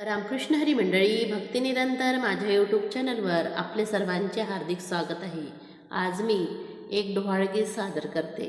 रामकृष्ण हरी मंडळी भक्तिनिरंतर माझ्या यूट्यूब चॅनलवर आपले सर्वांचे हार्दिक स्वागत आहे. आज मी एक डोहाळगीत सादर करते.